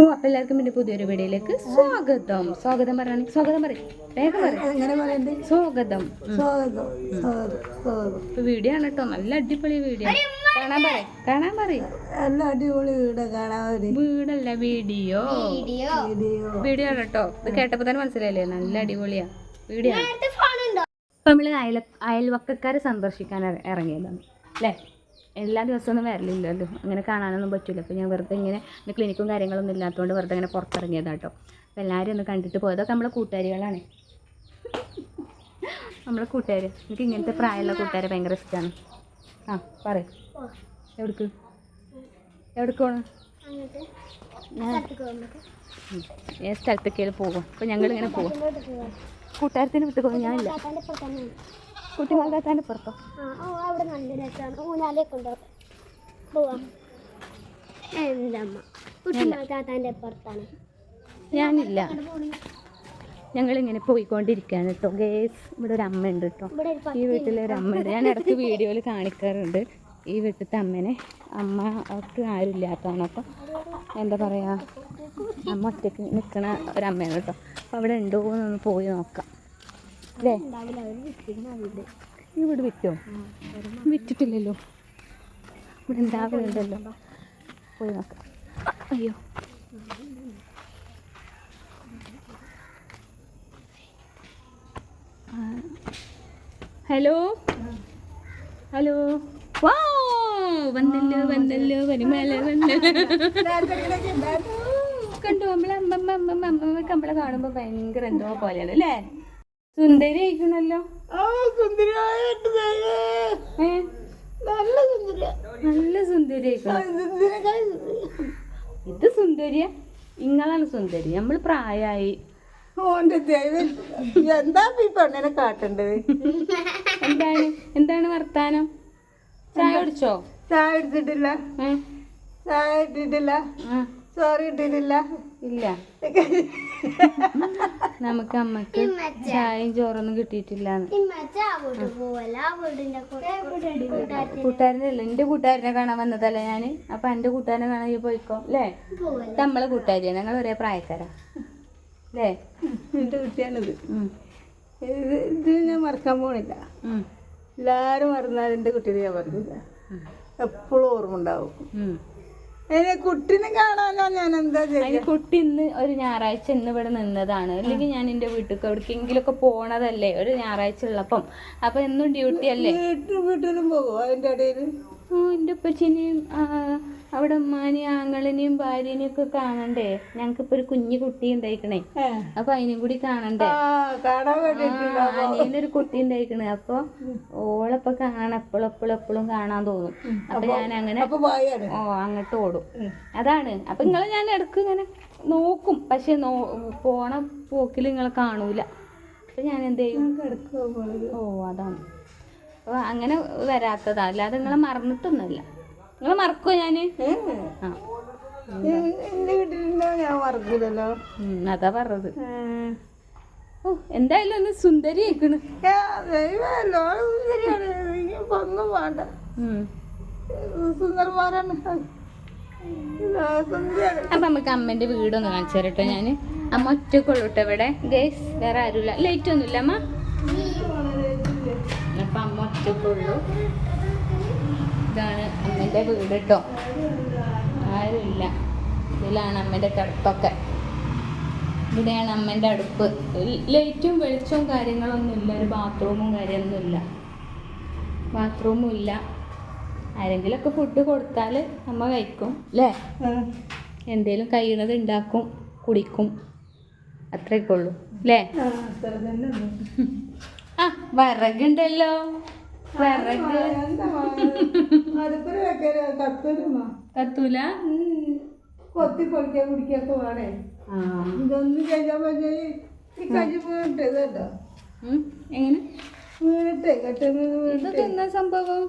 Hello അപ്പൊ എല്ലാവർക്കും എന്റെ പുതിയൊരു വീഡിയോയിലേക്ക് സ്വാഗതം. സ്വാഗതം പറയുകയാണെങ്കിൽ സ്വാഗതം പറയും. വേഗം പറയും. സ്വാഗതം സ്വാഗതം. സ്വാഗതം. സ്വാഗതം. ഇപ്പൊ വീഡിയോ ആണ് കേട്ടോ. നല്ല അടിപൊളി വീഡിയോ കാണാൻ പറയും. കാണാൻ പറയും. നല്ല അടിപൊളി വീഡിയോ കാണാൻ വീടല്ല വീഡിയോ. വീഡിയോ. വീഡിയോ. ആണ് കേട്ടോ. ഇത് കേട്ടപ്പോ തന്നെ മനസ്സിലായില്ലേ? നല്ല അടിപൊളിയാ. വീഡിയോ ആണ്. ഇപ്പൊ നമ്മൾ അയൽ അയൽവക്കക്കാരെ സന്ദർശിക്കാൻ ഇറങ്ങിയതാണ്. അല്ലേ? എല്ലാ ദിവസമൊന്നും വരലില്ലല്ലോ അങ്ങനെ കാണാനൊന്നും പറ്റില്ല അപ്പോൾ ഞാൻ വെറുതെ ഇങ്ങനെ ക്ലിനിക്കും കാര്യങ്ങളൊന്നും ഇല്ലാത്തതുകൊണ്ട് വെറുതെ ഇങ്ങനെ പുറത്തിറങ്ങിയതാണ് കേട്ടോ അപ്പോൾ എല്ലാവരും ഒന്ന് കണ്ടിട്ട് പോയതൊക്കെ നമ്മളെ കൂട്ടുകാരികളാണ്. നമ്മളെ കൂട്ടുകാർ എനിക്ക് ഇങ്ങനത്തെ പ്രായമുള്ള കൂട്ടുകാരെ ഭയങ്കര ഇഷ്ടമാണ് ആ പറയും. എവിടേക്ക്? എവിടേക്ക് പോകണം. ഏത് സ്ഥലത്തേക്കാണ് പോകും അപ്പോൾ ഞങ്ങളിങ്ങനെ പോകും കൂട്ടുകാരത്തിന് വിട്ടു പോകും ഞാനില്ല കുട്ടികളുടെ താന്റെ പുറത്തോ അവിടെ നല്ല രസമാണ് ഊഞ്ഞാലേക്ക് പോവാം. എന്തമ്മ താത്താന്റെ പുറത്താണ്. ഞാനില്ല. ഞങ്ങളിങ്ങനെ പോയിക്കൊണ്ടിരിക്കുകയാണ് കേട്ടോ. ഗേസ് ഇവിടെ ഒരു അമ്മ ഉണ്ട് കേട്ടോ. ഈ വീട്ടിലെ ഒരു അമ്മ ഉണ്ട്. ഞാൻ ഇടയ്ക്ക് വീഡിയോയിൽ കാണിക്കാറുണ്ട്. ഈ വീട്ടിലത്തെ അമ്മനെ. അമ്മ അവർക്ക് ആരും ഇല്ലാത്തതാണ് അപ്പം എന്താ പറയുക അമ്മ ഒറ്റയ്ക്ക് നിൽക്കണ ഒരമ്മയാണ് കേട്ടോ. അപ്പോൾ അവിടെ ഉണ്ടോ എന്നൊന്ന് പോയി നോക്കാം. അല്ലേ? ഉണ്ടാവില്ല അവർ വിൽക്കുന്ന വീട് ഈ വീട് വിറ്റോ? വിറ്റിട്ടില്ലല്ലോ. ഇവിടെ പോയി നോക്കാം. അയ്യോ. ഹലോ? ഹലോ? വാ വന്നല്ലോ വന്നല്ലോ വരിമല വന്നല്ലോ. കണ്ടു? നമ്മളെ അമ്മമ്മ അമ്മമ്മ അമ്മമ്മക്ക് നമ്മളെ കാണുമ്പോ ഭയങ്കര എന്തോ പോലെയാണ് അല്ലേ? സുന്ദരി ആയിക്കണല്ലോ നല്ല സുന്ദരി ഇത് സുന്ദരിയ? ഇങ്ങളാണ് സുന്ദരി. നമ്മൾ പ്രായമായി ഓന്റെ ദൈവം. എന്താ ഈ പെണ്ണിനെ കാട്ടേണ്ടത്? എന്താണ്? എന്താണ് വർത്താനം? ചായ കുടിച്ചോ? ചായ എടുത്തിട്ടില്ല ഏ? ചായ ഇട്ടിട്ടില്ല. സോറി ഇട്ടിട്ടില്ല. ഇല്ല. നമുക്ക് അമ്മയ്ക്ക് ചായയും ചോറൊന്നും കിട്ടിയിട്ടില്ല കൂട്ടുകാരന്റെ അല്ല എന്റെ കൂട്ടുകാരനെ കാണാൻ വന്നതല്ല ഞാൻ? അപ്പൊ എന്റെ കൂട്ടുകാരനെ കാണാൻ ഈ പോയിക്കോ അല്ലേ? നമ്മളെ കൂട്ടുകാരിയാണ് ഞങ്ങൾ ഒരേ പ്രായക്കാരാ. അല്ലേ? എന്റെ കുട്ടിയാണിത്. ഇത് ഞാൻ മറക്കാൻ പോണില്ല. എല്ലാരും മറന്നാലും എന്റെ കുട്ടീനെ ഞാൻ പറഞ്ഞില്ല എപ്പോഴും ഓർമ്മ ഉണ്ടാവും. കുട്ടീനെ കാണാനോ ഞാൻ എന്താ ചെയ്യുക കുട്ടി ഇന്ന് ഒരു ഞായറാഴ്ച ഇന്ന് ഇവിടെ നിന്നതാണ്. അല്ലെങ്കിൽ ഞാൻ എന്റെ വീട്ടിൽ എവിടേക്കെങ്കിലും ഒക്കെ പോണതല്ലേ? ഒരു ഞായറാഴ്ച ഉള്ളപ്പം. അപ്പൊ എന്നും ഡ്യൂട്ടി അല്ലേ? വീട്ടിലും പോകുമോ അതിന്റെ ഇടയിൽ എന്റെ ഉപ്പച്ചിനെയും അവിടെ ഉമ്മാനെയും ആങ്ങളിനെയും ഭാര്യനെയും ഒക്കെ കാണണ്ടേ? ഞങ്ങൾക്കിപ്പോ ഒരു കുഞ്ഞു കുട്ടി ഉണ്ടായിക്കണേ. അപ്പൊ അതിനും കൂടി കാണണ്ടേ? അനിയനൊരു കുട്ടി ഉണ്ടായിക്കണേ. അപ്പൊ ഓളപ്പൊ കാണാൻ എപ്പോഴും എപ്പോഴും എപ്പോഴും കാണാൻ തോന്നും. അപ്പൊ ഞാൻ അങ്ങനെ ഓ അങ്ങോട്ട് ഓടും. അതാണ്. അപ്പൊ നിങ്ങളെ ഞാൻ ഇടയ്ക്ക് ഇങ്ങനെ നോക്കും. പക്ഷെ നോ പോണ പോക്കിൽ നിങ്ങളെ കാണൂല. അപ്പൊ ഞാൻ എന്ത് ചെയ്യും? ഓ അതാണ്. അങ്ങനെ വരാത്തതാ. അല്ലാതെ നിങ്ങളെ മറന്നിട്ടൊന്നുമല്ല. നിങ്ങൾ മറക്കോ ഞാൻ? ഏ, ആ. എന്റെ വീട്ടിലുണ്ടോ ഞാൻ മറക്കൂലല്ലോ. അതാ പറഞ്ഞത്. ഓ എന്തായാലും ഒന്ന് സുന്ദരി ആയിക്കണ് ഒന്നും വേണ്ട. അപ്പൊ നമുക്ക് അമ്മേന്റെ വീടൊന്ന് കാണിച്ചു തരട്ടോ ഞാൻ. അമ്മ ഒറ്റക്കുള്ളൂ കേട്ടോ ഇവിടെ. ഗേസ് വേറെ ആരുമില്ല. ലൈറ്റ് ഒന്നുമില്ല അമ്മ? അപ്പൊ അമ്മ ഒറ്റക്കുള്ളൂ. ഇതാണ് അമ്മന്റെ വീട് കേട്ടോ ആരുമില്ല. ഇതിലാണ് അമ്മേന്റെ കിടപ്പൊക്കെ ഇവിടെയാണ് അമ്മേന്റെ അടുപ്പ്. ലൈറ്റും വെളിച്ചവും കാര്യങ്ങളൊന്നും ഇല്ല. ഒരു ബാത്റൂമും കാര്യമൊന്നുമില്ല ബാത്റൂമും ഇല്ല. ആരെങ്കിലുമൊക്കെ ഫുഡ് കൊടുത്താൽ അമ്മ കഴിക്കും അല്ലേ എന്തേലും കഴിയണത് ഉണ്ടാക്കും കുടിക്കും. അത്രയൊക്കെ ഉള്ളൂ അല്ലേ ആ, വിറകുണ്ടല്ലോ. വിറക്. കത്തൂല കൊത്തി പൊളിക്കാൻ കുടിക്കൊക്കെ വേണേ ഇതൊന്നും ചെയ്യാൻ പറ്റി ഈ കഞ്ഞി വീണിട്ട് ഇതല്ലോ എങ്ങനെ? വീണിട്ടേ വീണിട്ട് സംഭവം?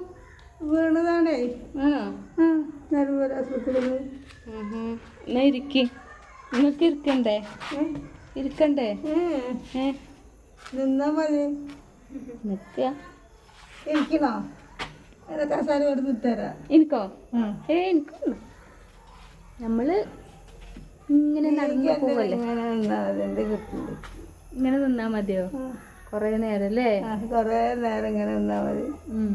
വീണതാണേ. ആണോ? ആ നെടുമ്പൂർ ആശുപത്രിയിൽ എന്നാ ഇരിക്കി. നിങ്ങൾക്ക് ഇരിക്കണ്ടേ? ഇരിക്കണ്ടേ? നിന്നാ മതി. നിൽക്കുക ഇരിക്കണോ എന്നെ കസാല കൊടുത്ത് തരാം എനിക്കോ? ഏ എനിക്കൊന്നും നമ്മൾ ഇങ്ങനെ നടന്നു പോവല്ലേ? ഇങ്ങനെ നിന്നാ മതിയോ? കൊറേ നേരം അല്ലേ കൊറേ നേരം ഇങ്ങനെ നിന്നാ മതി. ഉം.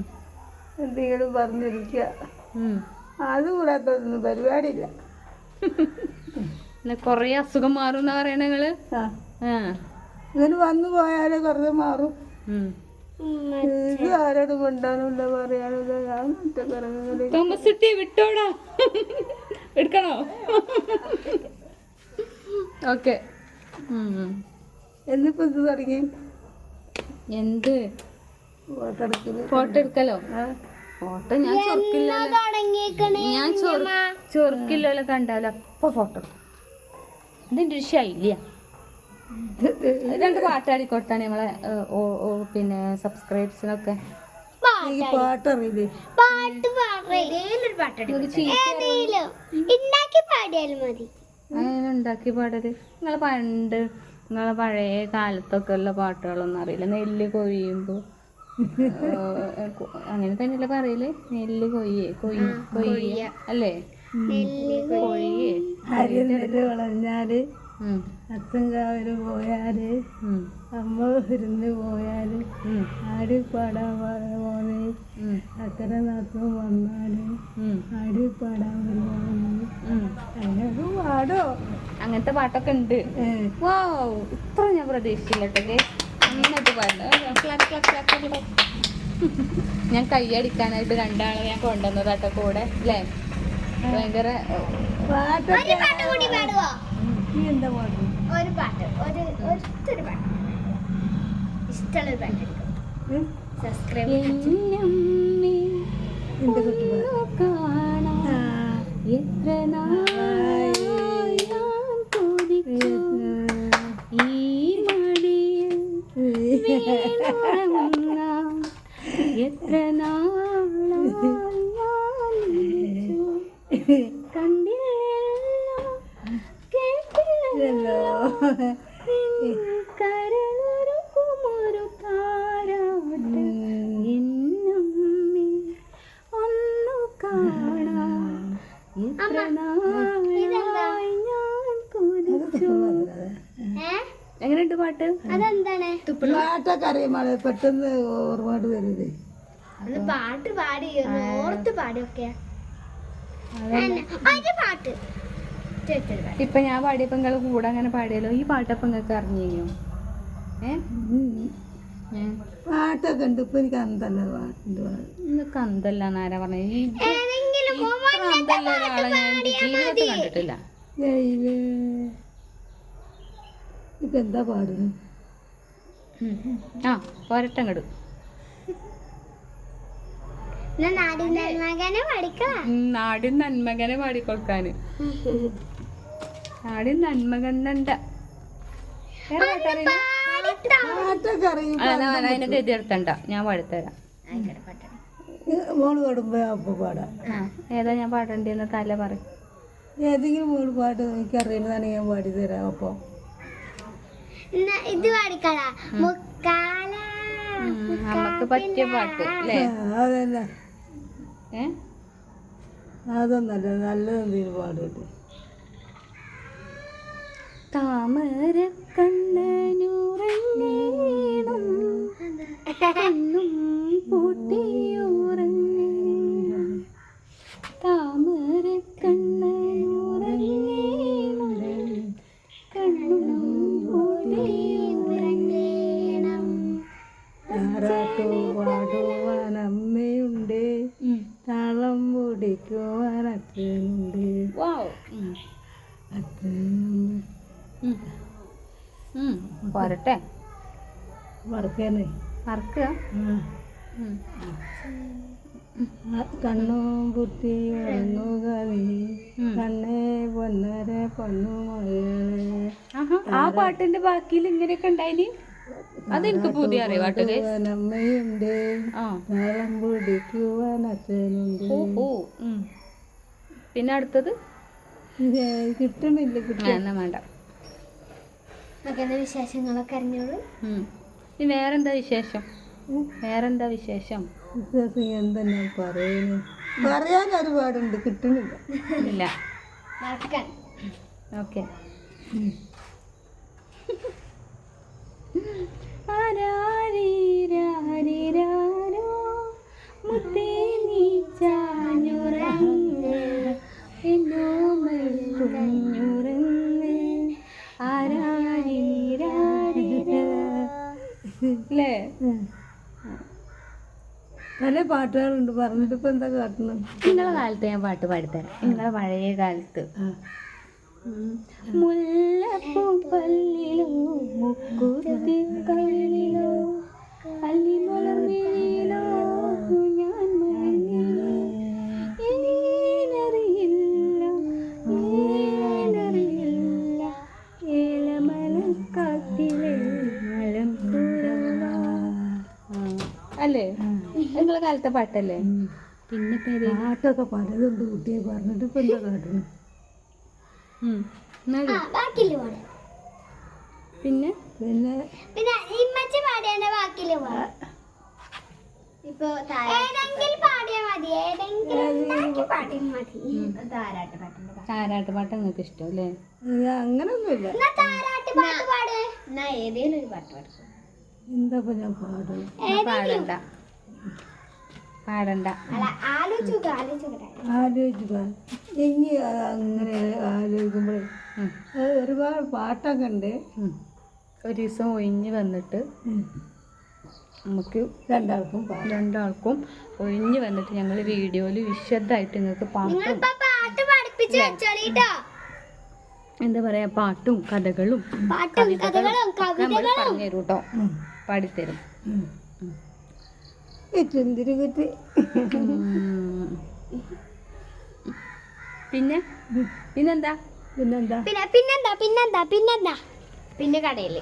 എന്തെങ്കിലും പറഞ്ഞിരിക്കുക അതുകൂടാത്തൊന്നും അത് കൂടാത്തൊന്നും പരിപാടിയില്ല. പിന്നെ കൊറേ അസുഖം മാറും എന്നാ പറയണ നിങ്ങൾ? ഇങ്ങനെ വന്നു പോയാലേ കൊറേ മാറും. ഇത് ആരോടും കൊണ്ടാനുമില്ല പറയാനുമില്ല ഞാൻ ഒറ്റക്കിറങ്ങുന്നത് തോമസ് കുട്ടി വിട്ടോടാ. എടുക്കണോ? ഓക്കെ. എന്നിപ്പോ ഇത് തുടങ്ങി? എന്ത്? ഫോട്ടോ എടുക്കൽ. ഫോട്ടോ ഞാൻ ചൊറുക്കില്ലല്ലോ. ഞാൻ ചൊറു ചൊറുക്കില്ലല്ലോ കണ്ടാലോ. അപ്പൊ ഫോട്ടോ ഇതിന്റെ ഒരു ശൈലിയ. രണ്ട് പാട്ടാടിക്കൊട്ടാണ് നമ്മളെ ഓ ഓ പിന്നെ സബ്സ്ക്രൈബേഴ്സിനൊക്കെ ഈ പാട്ട് ഏതേലും ഉണ്ടാക്കി പാടിയാലും മതി. അങ്ങനെ ഉണ്ടാക്കി പാടൽ? നിങ്ങളെ പണ്ട് നിങ്ങളെ പഴയ കാലത്തൊക്കെ ഉള്ള പാട്ടുകളൊന്നും അറിയില്ല. നെല്ല് കൊയ്യുമ്പോ അങ്ങനെ തന്നെയല്ലേ പറയൽ? നെല്ല് കൊയ്യേ കൊയ്യ കൊയ്യ അല്ലേ? കൊയ്യേ അരി നെല്ല് വളഞ്ഞാൽ കാവിൽ പോയാൽ അമ്മ ഇരുന്ന് പോയാൽ ആടി പാടാൻ പോണേ അക്കരെ നാത്തും വന്നാൽ ആടി പാടാൻ വരുവാണ് ഉം. അതിനൊക്കെ പാടോ? അങ്ങനത്തെ പാട്ടൊക്കെ ഉണ്ട്. വാവ്. ഇത്ര ഞാൻ പ്രതീക്ഷിച്ചില്ല കേട്ടോ നന്നായിട്ട് പാടുന്നു. ഞാൻ കൈയടിക്കാനായിട്ട് രണ്ടാളെ ഞാൻ കൊണ്ടുവന്നതാട്ടോ കൂടെ അല്ലേ ഭയങ്കര പാട്ടൊക്കെ പാട്ട് കൂടി പാടുവോ? നീ എന്താ പാടും ഒരു പാട്ട് ഒരു ഒറ്റൊരു പാട്ട്. ഇഷ്ടമുള്ള പാട്ട് സബ്സ്ക്രൈബ്. എത്ര ഈ മടിയിൽ വീണുറങ്ങാൻ എത്ര നാളായി ഞാൻ വിളിച്ചു. കണ്ടില്ലല്ലോ കേട്ടില്ലല്ലോ കരളൊരുക്കുമൊരു താരാട്ട് എന്നമ്മേ ഒന്നു കാണാൻ എത്ര നാളായി ഞാൻ കൊതിച്ചു എങ്ങനെയുണ്ട് പാട്ട്? അതെന്താണ്? പാട്ടൊക്കെ അറിയാം പെട്ടെന്ന് ഓർമ്മയോട് വരൂലേ ഒന്ന് പാട്ട് പാടി ഓർത്ത് പാടിയൊക്കെ. ഒരു പാട്ട്. ഇപ്പൊ ഞാൻ പാടിയപ്പോ നിങ്ങൾ കൂടെ അങ്ങനെ പാടിയല്ലോ ഈ പാട്ടപ്പം നിങ്ങൾക്ക് അറിഞ്ഞു? പാട്ടൊക്കെ ഉണ്ട്. ഇപ്പൊ എനിക്ക് അന്തല്ല പാട്ടുണ്ട് അന്തല്ല എന്നാരാ പറഞ്ഞത് ഈ ഏതെങ്കിലും ഇത്ര അന്തല്ല ഒരാളെ ഞാൻ എന്റെ ജീവിതത്തിൽ കണ്ടിട്ടില്ല. ഇപ്പൊ എന്താ പാടുന്നു? ആ പോരട്ടം കെടു ഞാൻ നാടിൻ നന്മകനെ പാടിക്കൊടുക്കാന്. നാടിൻ നന്മകന്നുണ്ട വേറെ പാട്ടറിയില്ല പാട്ടൊക്കെ അറിയും ആ, എന്നാ അതിനെ എഴുതിയെടുത്തണ്ട ഞാൻ പാടിത്തരാം. മോൾ പാടുമ്പോ അപ്പൊ പാടാം. ആ. ഏതാ ഞാൻ പാടേണ്ടിയെന്ന് തല പറയും ഏതെങ്കിലും മോൾ പാട്ട് എനിക്ക് അറിയുന്നതാണ് ഞാൻ പാടി തരാം അപ്പൊ ഇത് പാടിക്കളാ മുക്കാല നമുക്ക് പറ്റിയ പാട്ട് അല്ലേ? അതല്ല ഏ? അതൊന്നല്ല നല്ലതെന്തെങ്കിലും പാടിട്ട് താമര കണ്ണനൂറങ്ങീണം കണ്ണും പൂട്ടിയുറങ്ങീണം. താമര വടക്കേനെ മറക്കുക. കണ്ണും കുത്തി ഉറങ്ങുക നീ. കണ്ണേ പൊന്നര പൊന്നു ആ പാട്ടിന്റെ ബാക്കിയിൽ ഇങ്ങനെയൊക്കെ ഉണ്ടായിനി? അതെനിക്ക് പുതിയ അറിവാട്ടോ താളം പിടിക്കുവാൻ അച്ഛനുണ്ട്. ഓ. പിന്നെ അടുത്തത്? കിട്ടുന്നില്ല കിട്ടണില്ല ആ, വേണ്ട. മകന്റെ വിശേഷങ്ങളൊക്കെ അറിഞ്ഞോളൂ. ഇനി വേറെന്താ വിശേഷം? വേറെന്താ വിശേഷം? വിശേഷം എന്തെന്നാ പറയുന്നു പറയാൻ ഒരുപാടുണ്ട് കിട്ടുന്നില്ല. ഇല്ല. ഓക്കെ. മുത്തേ നീ ചാഞ്ഞുറങ്ങ്, പല പാട്ടുകാരുണ്ട് പറഞ്ഞിട്ട് ഇപ്പൊ എന്താ കാട്ടുന്നത് നിങ്ങളെ കാലത്ത് ഞാൻ പാട്ട് പാടിത്തരാം. നിങ്ങളെ പഴയ കാലത്ത്. മുല്ലപ്പൂ പല്ലിലോ മുക്കുത്തി അല്ലി അല്ലിമലർന്നിലോ നിങ്ങളെ കാലത്തെ പാട്ടല്ലേ? പിന്നെ പേര് പാട്ടൊക്കെ പലതുണ്ട് കുട്ടിയെ പറഞ്ഞിട്ട് ഇപ്പൊ എന്താ കാട്ടണം? പിന്നെ? പിന്നെ? പിന്നെ ഇമ്മച്ചി പാടിയാണ്ട് ബാക്കിൽ പാടാം. ഇപ്പൊ ഏതെങ്കിലും പാടിയാ മതി. ഏതെങ്കിലും ഉണ്ടാക്കി പാടിയാ മതി. താരാട്ട് പാട്ടുണ്ട് താരാട്ട് പാട്ട് നിങ്ങൾക്ക് ഇഷ്ടം അല്ലേ അങ്ങനൊന്നുമില്ല. പാട്ട് ഒരു പാടും. എന്താ ഞാൻ പാടും പാടണ്ട. പാടണ്ട. ആലോചിക്കുക. ഇനി അങ്ങനെ ആലോചിക്കുമ്പോഴേ ഒരുപാട് പാട്ടൊക്കെ ഉണ്ട്. ഒരു ദിവസം ഒഴിഞ്ഞ് വന്നിട്ട് നമുക്ക് രണ്ടാൾക്കും രണ്ടാൾക്കും ഒഴിഞ്ഞ് വന്നിട്ട് ഞങ്ങൾ വീഡിയോയിൽ വിശദമായിട്ട് നിങ്ങൾക്ക് പാട്ടും എന്താ പറയാ പാട്ടും കഥകളും പാട്ടും കഥകളും കവിതകളും. പറഞ്ഞു തരും കേട്ടോ. പാടിത്തരും. ചുന്തിരി കുറ്റി പിന്നെ? പിന്നെന്താ? പിന്നെന്താ? പിന്നെ പിന്നെന്താ പിന്നെന്താ പിന്നെന്താ? പിന്നെ കടയിൽ.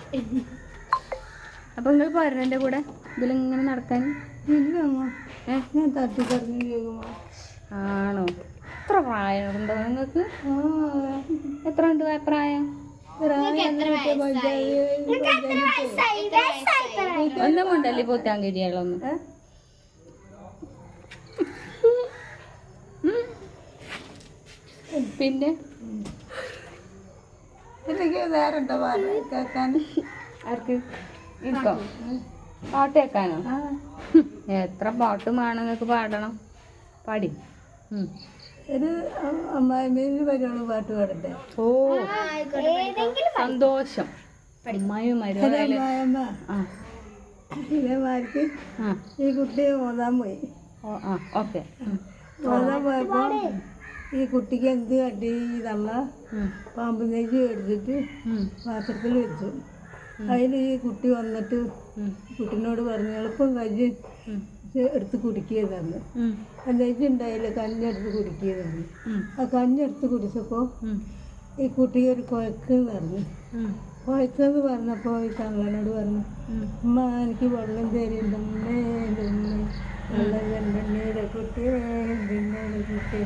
അപ്പൊ നിങ്ങൾ പോരണം എന്റെ കൂടെ? ഇതിലിങ്ങനെ നടക്കാൻ ഞാൻ തട്ടിക്കറിഞ്ഞു ആണോ? എത്ര പ്രായമുണ്ടോ നിങ്ങൾക്ക്? എത്ര ഉണ്ട് പ്രായം? ഒന്നും ഉണ്ടല്ലേ പോത്താങ്കരികളൊന്നും പിന്നെ? കേൾക്കാൻ. ആർക്ക്? പാട്ട് കേൾക്കാനോ? എത്ര പാട്ട് വേണം നിങ്ങൾക്ക് പാടണം? പാടി. ഒരു പാട്ട് പാടട്ടെ? ഓ സന്തോഷം. മരുമകളെ ആ. ഇതേമാർക്ക് ഈ കുട്ടിയെ ഓതാൻ പോയി. ഓ ആ ഓക്കെ. ഓതാൻ ഈ കുട്ടിക്ക് എന്ത് തള്ള പാമ്പ് നെയ്യ് എടുത്തിട്ട് പാത്രത്തിൽ വെച്ചു അതിൽ ഈ കുട്ടി വന്നിട്ട് കുട്ടിനോട് പറഞ്ഞു എളുപ്പം കഞ്ഞി എടുത്ത് കുടിക്കിയതാണ് ഉണ്ടായില്ല കഞ്ഞെടുത്ത് കുടിക്കിയതാണ് ആ കഞ്ഞെടുത്ത് കുടിച്ചപ്പോൾ ഈ കുട്ടിക്ക് ഒരു കുഴക്ക് പറഞ്ഞു കുഴക്കെന്ന് പറഞ്ഞപ്പോൾ ഈ തള്ളനോട് പറഞ്ഞു അമ്മ എനിക്ക് വെള്ളം തരുന്നുണ്ടമ്മേ ഉമ്മേ വെള്ളം തരുന്നുണ്ടേ കുട്ടിയെ കുട്ടി കുട്ടിയെ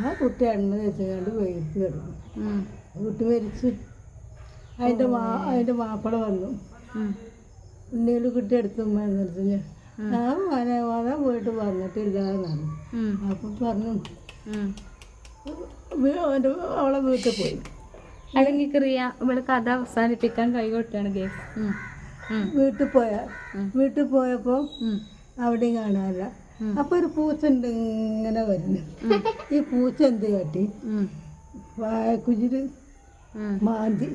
ആ കുട്ടി എണ്ണ തേച്ചുകാണ്ട് വെയിലത്ത് കിടന്നു കുട്ടി മരിച്ച്. അതിന്റെ മാ അതിന്റെ മാപ്പിള വന്നു. ഉണ്ണിയിൽ കുട്ടി എടുത്ത് ഉമ്മ എന്നിട്ട് ഞാൻ ഞാൻ വന മോനെ പോയിട്ട് വന്നിട്ടില്ല എന്ന് പറഞ്ഞു അപ്പം പറഞ്ഞു അവന്റെ അവളെ വീട്ടിൽ പോയി. അല്ലെങ്കിൽ ക്രിയ ഇവിടെ കഥ അവസാനിപ്പിക്കാൻ കൈകൊട്ടാണ് ഗേസ് വീട്ടിൽ പോയ വീട്ടിൽ പോയപ്പോൾ അവിടെയും കാണാനില്ല അപ്പൊ ഒരു പൂച്ച ഉണ്ട് ഇങ്ങനെ വരുന്നു. ഈ പൂച്ച എന്ത് കാട്ടി? വാഴക്കുജിര് മാന്തി.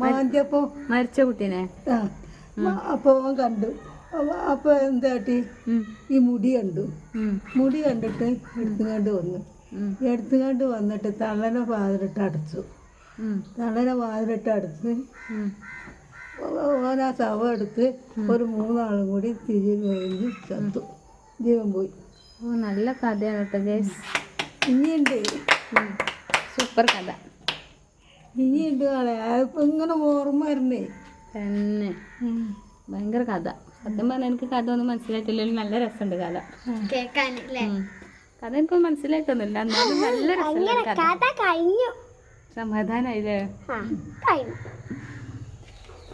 മാന്തിയപ്പോ മരിച്ച കുട്ടീനെ? ആ. അപ്പൊ അവൻ കണ്ടു. അപ്പൊ എന്ത് കാട്ടി? ഈ മുടി കണ്ടു. മുടി കണ്ടിട്ട് എടുത്തുകൊണ്ട് വന്നു. എടുത്തുകൊണ്ട് വന്നിട്ട് തള്ളന വാതിലിട്ട് അടച്ചു. തള്ളന വാതിലിട്ട് അടച്ച് ഓൻ ആ ശവം എടുത്ത് ഒരു മൂന്നാളും കൂടി തിരിഞ്ഞ് കഴിഞ്ഞ് ചത്തു. ജീവൻ പോയി. ഓ നല്ല കഥയാണ് കേട്ടോ ഗേസ് ഇനിയുണ്ട്. സൂപ്പർ കഥ. ഇനിയുണ്ട് ആളെ ഇപ്പം ഇങ്ങനെ ഓർമ്മ വരണേ തന്നെ. ഭയങ്കര കഥ. സത്യം പറഞ്ഞാൽ എനിക്ക് കഥ ഒന്നും മനസ്സിലായിട്ടില്ല നല്ല രസമുണ്ട് കഥ. കഥ എനിക്ക് മനസ്സിലായിട്ടൊന്നുമില്ല. എന്നാലും നല്ല രസം സമാധാനായില്ലേ?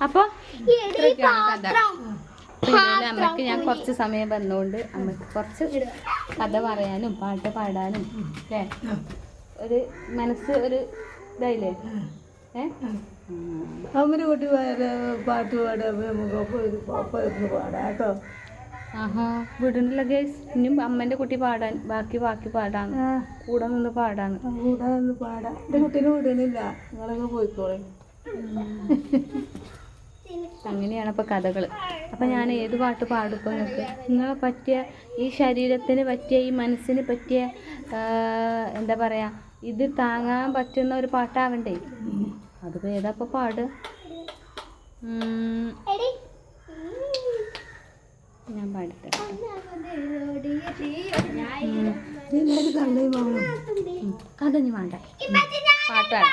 അപ്പൊ കഥ. പിന്നീട് ഞാൻ കുറച്ച് സമയം വന്നുകൊണ്ട് അമ്മയ്ക്ക് കുറച്ച് കഥ പറയാനും പാട്ട് പാടാനും അല്ലേ ഒരു മനസ്സ് ഒരു ഇതായില്ലേ? ഏ? കൂട്ടി പാട്ട് പാടാൻ നമുക്ക് ഒപ്പം ഇരു- ഒപ്പം ഇരുന്ന് പാടാം കേട്ടോ. ആഹാ വിടുന്നില്ല ഗേസ് ഇനിയും അമ്മന്റെ കുട്ടി പാടാൻ ബാക്കി ബാക്കി പാടാണ് കൂടെ നിന്ന് പാടാണ് കൂടെ നിന്ന് പാടാം. എന്റെ കുട്ടീനെ വിടണില്ല. നിങ്ങളങ്ങ് പോയിക്കോളെ. അങ്ങനെയാണ് അപ്പോൾ കഥകൾ അപ്പോൾ ഞാൻ ഏത് പാട്ട് പാടും ഇപ്പോൾ നിങ്ങൾക്ക്? നിങ്ങളെ പറ്റിയ ഈ ശരീരത്തിന് പറ്റിയ ഈ മനസ്സിന് പറ്റിയ എന്താ പറയുക ഇത് താങ്ങാൻ പറ്റുന്ന ഒരു പാട്ടാവണ്ടേ? അതിപ്പോൾ ഏതാ പാട്. ഞാൻ ഉം, കഥ ഇനി വേണ്ട. പാട്ടാണ്.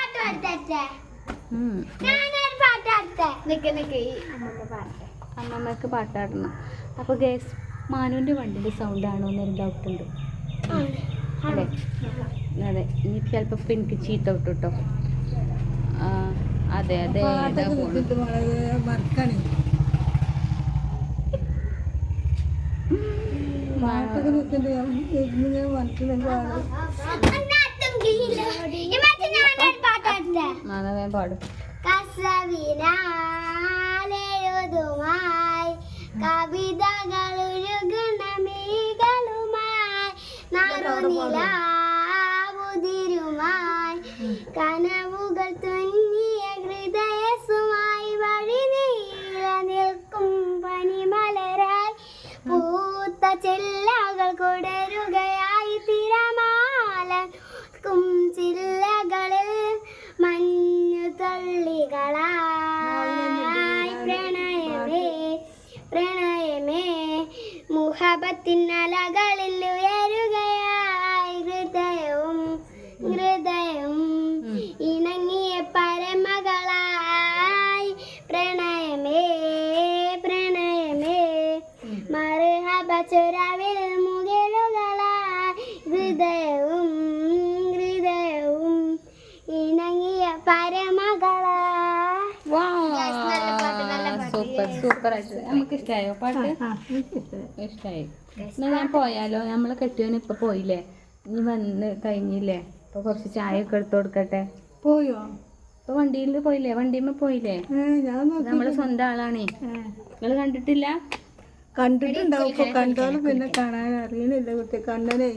അമ്മമ്മക്ക് പാട്ടാടണം അപ്പോൾ ഗേസ് മാനുവിന്റെ വണ്ടിന്റെ സൗണ്ട് ആണോ എന്നൊരു ഡൗട്ട് ഉണ്ട് അതെ അതെ ഇനി ചിലപ്പോൾ പിൻക്ക് എനിക്ക് ചീത്ത വിട്ടു കേട്ടോ അതെ അതെ പാട്ടൊക്കെ മനസ്സിലേക്ക് പാടും രസവിനാലെഴുതുമായി കവിതകളുരുകണമീകളുമായി. നറുനിലാ മുഹബത്തിൻ അലകളിൽ ഉയരുകയായി ഹൃദയവും ഹൃദയവും ഇണങ്ങിയ പരമകളായി. പ്രണയമേ പ്രണയമേ മറുഹബ ചുരവിൽ മുകിലുകളായി. ഹൃദയവും ഹൃദയവും ഇണങ്ങിയ പരമകളായി. സൂപ്പർ സൂപ്പർ ആയിട്ട് നമുക്ക് ഇഷ്ടമായോ പാട്ട്. ഇഷ്ടമായി എന്നാൽ ഞാൻ പോയാലോ? നമ്മൾ കെട്ടിയവന് ഇപ്പൊ പോയില്ലേ? ഇനി വന്ന് കഴിഞ്ഞില്ലേ? ഇപ്പൊ കുറച്ച് ചായ ഒക്കെ എടുത്തു കൊടുക്കട്ടെ. പോയോ? ഇപ്പൊ വണ്ടിയിൽ പോയില്ലേ? വണ്ടിമ്മ പോയില്ലേ? നമ്മൾ സ്വന്തം ആളാണേ. നിങ്ങൾ നിങ്ങൾ കണ്ടിട്ടില്ല? കണ്ടിട്ടുണ്ടാവും. കണ്ടാലും പിന്നെ കാണാൻ അറിയണില്ല കുട്ടി. കണ്ണനെ.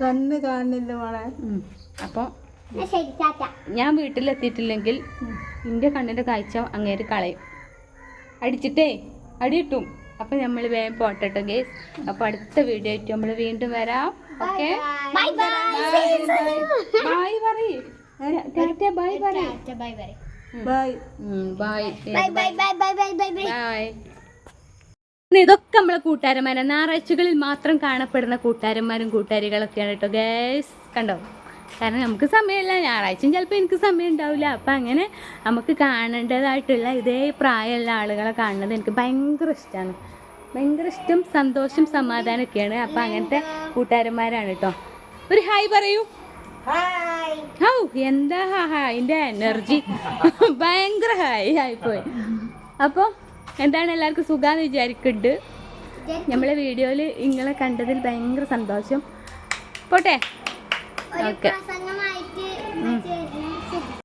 കണ്ണ് കാണുന്നില്ല മോളെ. അപ്പൊ ഞാൻ വീട്ടിലെത്തിയിട്ടില്ലെങ്കിൽ എന്റെ കണ്ണിന്റെ കാഴ്ച അങ്ങേര് കളയും. അടിച്ചിട്ടേ അടി കിട്ടും. അപ്പൊ നമ്മൾ വേഗം പോട്ടെട്ടോ ഗേസ് അപ്പൊ അടുത്ത വീഡിയോ ആയിട്ട് നമ്മൾ വീണ്ടും വരാം. Okay bye bye bye bye പറയ്. Bye bye bye bye bye bye bye bye bye bye bye bye ഇതൊക്കെ നമ്മളെ കൂട്ടുകാരന്മാരാണ് ഞായറാഴ്ചകളിൽ മാത്രം കാണപ്പെടുന്ന കൂട്ടുകാരന്മാരും കൂട്ടുകാരികളൊക്കെയാണ് കേട്ടോ ഗേസ് കണ്ടോ? കാരണം നമുക്ക് സമയമില്ല. ഞായറാഴ്ചയും ചിലപ്പോൾ എനിക്ക് സമയം ഉണ്ടാവില്ല അപ്പം അങ്ങനെ നമുക്ക് കാണേണ്ടതായിട്ടുള്ള ഇതേ പ്രായമുള്ള ആളുകളെ കാണുന്നത് എനിക്ക് ഭയങ്കര ഇഷ്ടമാണ് ഭയങ്കര ഇഷ്ടം സന്തോഷം സമാധാനമൊക്കെയാണ്. അപ്പം അങ്ങനത്തെ കൂട്ടുകാരന്മാരാണ് കേട്ടോ. ഒരു ഹായ് പറയൂ. ഹൗ എന്താ ഹായിന്റെ എനർജി. ഭയങ്കര ഹായ് ആയിപ്പോയി. അപ്പോൾ എന്താണ് എല്ലാവർക്കും സുഖാന്ന് വിചാരിക്കുന്നുണ്ട് നമ്മളെ വീഡിയോയിൽ നിങ്ങളെ കണ്ടതിൽ ഭയങ്കര സന്തോഷം. പോട്ടെ. ഓക്കെ.